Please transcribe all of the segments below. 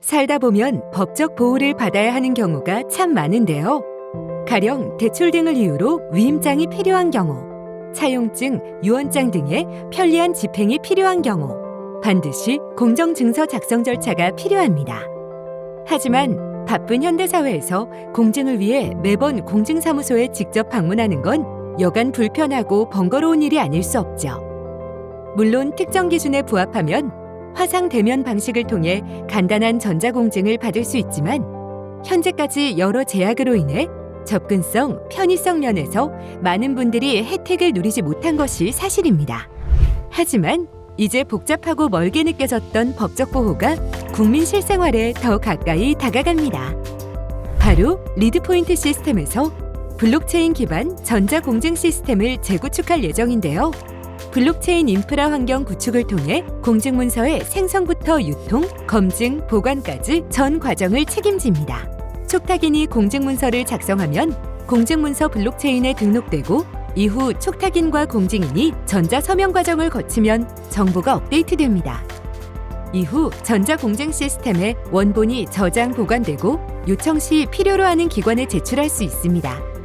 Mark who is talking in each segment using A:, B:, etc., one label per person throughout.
A: 살다 보면 법적 보호를 받아야 하는 경우가 참 많은데요. 가령 대출 등을 이유로 위임장이 필요한 경우, 차용증, 유언장 등의 편리한 집행이 필요한 경우, 반드시 공정증서 작성 절차가 필요합니다. 하지만 바쁜 현대사회에서 공증을 위해 매번 공증사무소에 직접 방문하는 건 여간 불편하고 번거로운 일이 아닐 수 없죠. 물론 특정 기준에 부합하면 화상 대면 방식을 통해 간단한 전자공증을 받을 수 있지만 현재까지 여러 제약으로 인해 접근성, 편의성 면에서 많은 분들이 혜택을 누리지 못한 것이 사실입니다. 하지만 이제 복잡하고 멀게 느껴졌던 법적 보호가 국민 실생활에 더 가까이 다가갑니다. 바로 리드포인트 시스템에서 블록체인 기반 전자공증 시스템을 재구축할 예정인데요. 블록체인 인프라 환경 구축을 통해 공증문서의 생성부터 유통, 검증, 보관까지 전 과정을 책임집니다. 촉탁인이 공증문서를 작성하면 공증문서 블록체인에 등록되고 이후 촉탁인과 공증인이 전자 서명 과정을 거치면 정보가 업데이트됩니다. 이후 전자공증 시스템에 원본이 저장 보관되고 요청 시 필요로 하는 기관에 제출할 수 있습니다.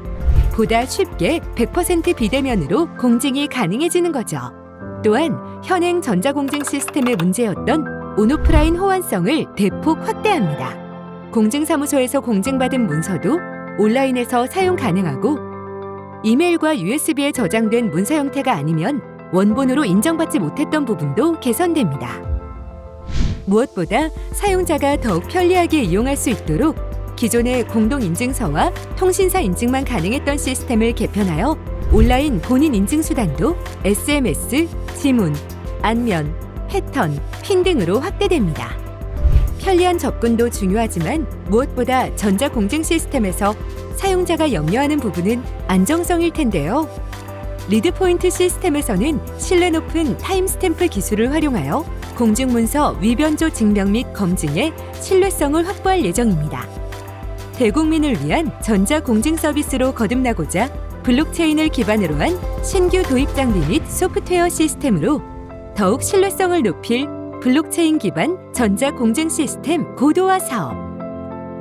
A: 보다 쉽게 100% 비대면으로 공증이 가능해지는 거죠. 또한 현행 전자공증 시스템의 문제였던 온오프라인 호환성을 대폭 확대합니다. 공증사무소에서 공증받은 문서도 온라인에서 사용 가능하고 이메일과 USB에 저장된 문서 형태가 아니면 원본으로 인정받지 못했던 부분도 개선됩니다. 무엇보다 사용자가 더욱 편리하게 이용할 수 있도록 기존의 공동인증서와 통신사 인증만 가능했던 시스템을 개편하여 온라인 본인 인증 수단도 SMS, 지문, 안면, 패턴, 핀 등으로 확대됩니다. 편리한 접근도 중요하지만 무엇보다 전자공증 시스템에서 사용자가 염려하는 부분은 안정성일 텐데요. 리드포인트 시스템에서는 신뢰 높은 타임스탬프 기술을 활용하여 공증문서 위변조 증명 및 검증의 신뢰성을 확보할 예정입니다. 대국민을 위한 전자공증 서비스로 거듭나고자 블록체인을 기반으로 한 신규 도입 장비 및 소프트웨어 시스템으로 더욱 신뢰성을 높일 블록체인 기반 전자공증 시스템 고도화 사업.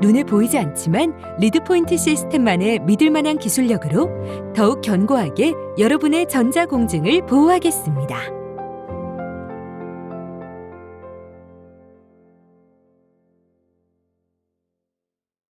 A: 눈에 보이지 않지만 리드포인트 시스템만의 믿을 만한 기술력으로 더욱 견고하게 여러분의 전자공증을 보호하겠습니다.